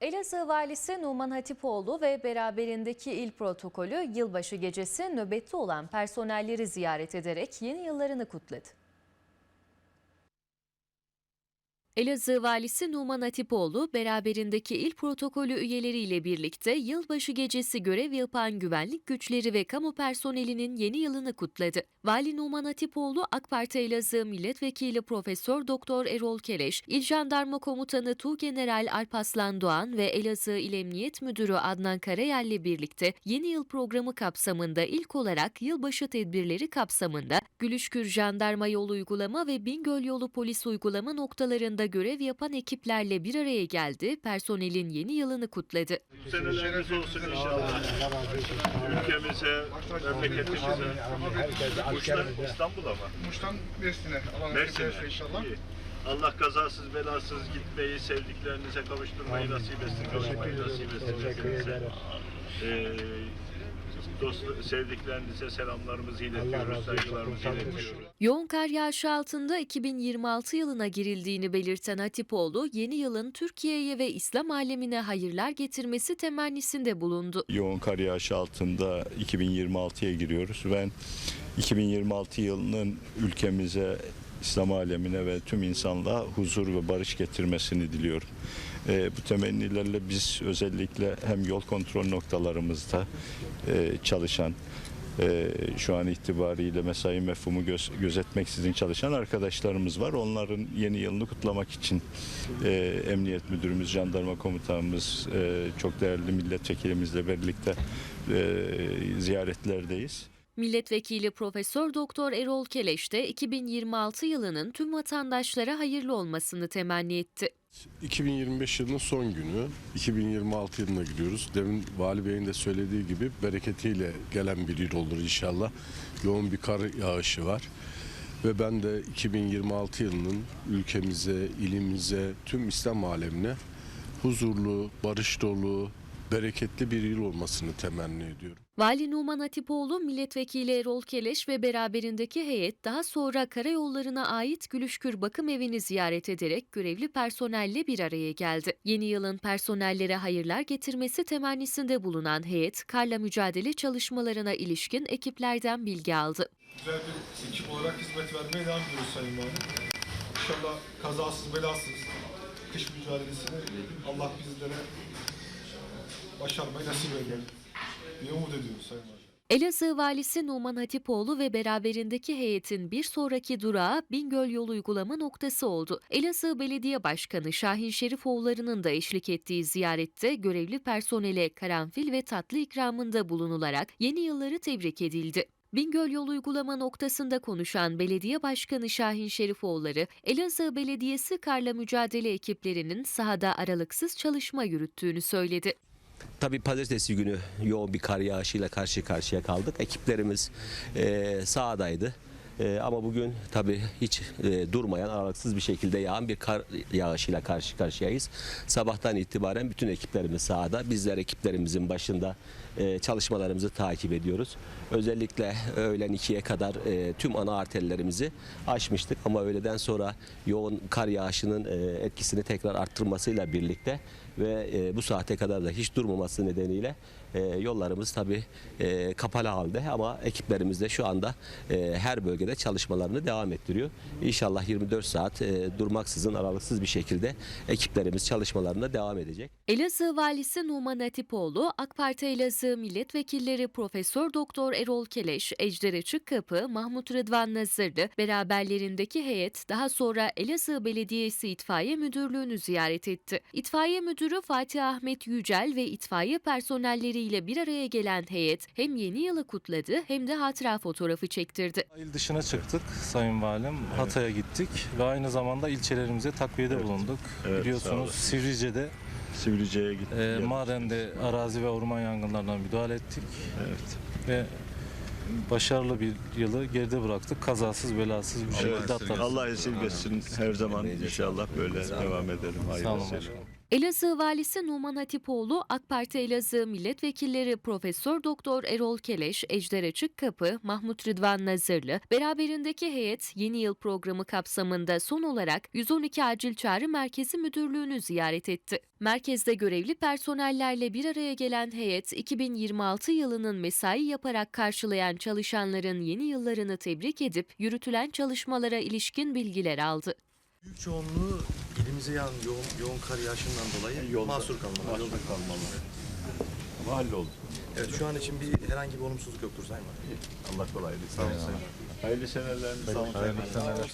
Elazığ Valisi Numan Hatipoğlu ve beraberindeki il protokolü yılbaşı gecesi nöbette olan personelleri ziyaret ederek yeni yıllarını kutladı. Elazığ Valisi Numan Hatipoğlu beraberindeki il protokolü üyeleriyle birlikte yılbaşı gecesi görev yapan güvenlik güçleri ve kamu personelinin yeni yılını kutladı. Vali Numan Hatipoğlu AK Parti Elazığ Milletvekili Profesör Doktor Erol Keleş, İl Jandarma Komutanı Tuğgeneral Alpaslan Doğan ve Elazığ İl Emniyet Müdürü Adnan Karayel ile birlikte yeni yıl programı kapsamında ilk olarak yılbaşı tedbirleri kapsamında Gülüşkür Jandarma Yol Uygulama ve Bingöl Yolu Polis Uygulama noktalarında görev yapan ekiplerle bir araya geldi, personelin yeni yılını kutladı. seneleriniz olsun inşallah. Ülkemize, memleketimize. Muş'tan İstanbul'a mı? Muş'tan Mersin'e. Mersin'e. inşallah. Allah kazasız belasız gitmeyi, sevdiklerinize kavuşturmayı nasip etsin, kavuşmayı nasip etsin. hepinize. Ee, dost, sevdiklerinize selamlarımızı iletiyoruz, saygılarımızı iletiyoruz. Yoğun kar yağışı altında 2026 yılına girildiğini belirten Hatipoğlu, yeni yılın Türkiye'ye ve İslam alemine hayırlar getirmesi temennisinde bulundu. yoğun kar yağışı altında 2026'ya giriyoruz. Ben 2026 yılının ülkemize, İslam alemine ve tüm insanlığa huzur ve barış getirmesini diliyorum. Ee, bu temennilerle biz özellikle hem yol kontrol noktalarımızda e, çalışan, e, şu an itibariyle mesai mefhumu göz, gözetmeksizin çalışan arkadaşlarımız var. Onların yeni yılını kutlamak için e, Emniyet Müdürümüz, Jandarma Komutanımız, e, çok değerli milletvekilimizle birlikte e, ziyaretlerdeyiz. Milletvekili Profesör Doktor Erol Keleş de 2026 yılının tüm vatandaşlara hayırlı olmasını temenni etti. 2025 yılının son günü, 2026 yılına giriyoruz. Demin Vali Bey'in de söylediği gibi bereketiyle gelen bir yıl olur inşallah. Yoğun bir kar yağışı var. Ve ben de 2026 yılının ülkemize, ilimize, tüm İslam alemine huzurlu, barış dolu, bereketli bir yıl olmasını temenni ediyorum. Vali Numan Hatipoğlu, Milletvekili Erol Keleş ve beraberindeki heyet daha sonra karayollarına ait Gülüşkür Bakım Evi'ni ziyaret ederek görevli personelle bir araya geldi. Yeni yılın personellere hayırlar getirmesi temennisinde bulunan heyet, karla mücadele çalışmalarına ilişkin ekiplerden bilgi aldı. Güzel bir ekip olarak hizmet vermeye devam ediyoruz Sayın Valim. İnşallah kazasız belasız kış mücadelesini Allah bizlere başarmayı nasip eder diye umut ediyoruz Sayın Valim. Elazığ Valisi Numan Hatipoğlu ve beraberindeki heyetin bir sonraki durağı Bingöl yol uygulama noktası oldu. Elazığ Belediye Başkanı Şahin Şerifoğulları'nın da eşlik ettiği ziyarette görevli personele karanfil ve tatlı ikramında bulunularak yeni yılları tebrik edildi. Bingöl yol uygulama noktasında konuşan Belediye Başkanı Şahin Şerifoğulları, Elazığ Belediyesi karla mücadele ekiplerinin sahada aralıksız çalışma yürüttüğünü söyledi. Tabii pazartesi günü yoğun bir kar yağışıyla karşı karşıya kaldık. Ekiplerimiz e, sahadaydı. E, ama bugün tabii hiç e, durmayan, aralıksız bir şekilde yağan bir kar yağışıyla karşı karşıyayız. Sabahtan itibaren bütün ekiplerimiz sahada. Bizler ekiplerimizin başında e, çalışmalarımızı takip ediyoruz. Özellikle öğlen 2'ye kadar e, tüm ana arterlerimizi açmıştık. Ama öğleden sonra yoğun kar yağışının e, etkisini tekrar arttırmasıyla birlikte ve e, bu saate kadar da hiç durmaması nedeniyle e, yollarımız tabii e, kapalı halde ama ekiplerimiz de şu anda e, her bölgede çalışmalarını devam ettiriyor. İnşallah 24 saat e, durmaksızın aralıksız bir şekilde ekiplerimiz çalışmalarına devam edecek. Elazığ Valisi Numan Hatipoğlu, AK Parti Elazığ Milletvekilleri Profesör Doktor Erol Keleş, Ejder Açıkkapı, Mahmut Rıdvan Nazırlı beraberlerindeki heyet daha sonra Elazığ Belediyesi İtfaiye Müdürlüğü'nü ziyaret etti. İtfaiye Müdürü Fatih Ahmet Yücel ve itfaiye personelleriyle bir araya gelen heyet hem yeni yılı kutladı hem de hatıra fotoğrafı çektirdi. İl dışına çıktık Sayın Valim. Hatay'a gittik ve aynı zamanda ilçelerimize takviyede bulunduk. Evet, Biliyorsunuz. Sivrice'de Sivrice'ye gittik. e, madende arazi ve orman yangınlarına müdahale ettik Evet. ve başarılı bir yılı geride bıraktık. Kazasız belasız bir şekilde Evet. atlattık. Allah esirgesin her zaman inşallah böyle devam edelim. Sağ olun. Elazığ Valisi Numan Hatipoğlu, AK Parti Elazığ milletvekilleri Profesör Doktor Erol Keleş, Ejder Açıkkapı, Mahmut Rıdvan Nazırlı, beraberindeki heyet yeni yıl programı kapsamında son olarak 112 Acil Çağrı Merkezi Müdürlüğü'nü ziyaret etti. Merkezde görevli personellerle bir araya gelen heyet 2026 yılının mesai yaparak karşılayan çalışanların yeni yıllarını tebrik edip yürütülen çalışmalara ilişkin bilgiler aldı. Büyük çoğunluğu ilimize yağan yoğun, yoğun kar yağışından dolayı mahsur kalmalar. Mahsur kalmaları. Ama halloldu. Evet şu an için bir herhangi bir olumsuzluk yoktur Sayın Valim. Allah kolaylık. Sağ olun. Hayırlı seneler. Sağ olun.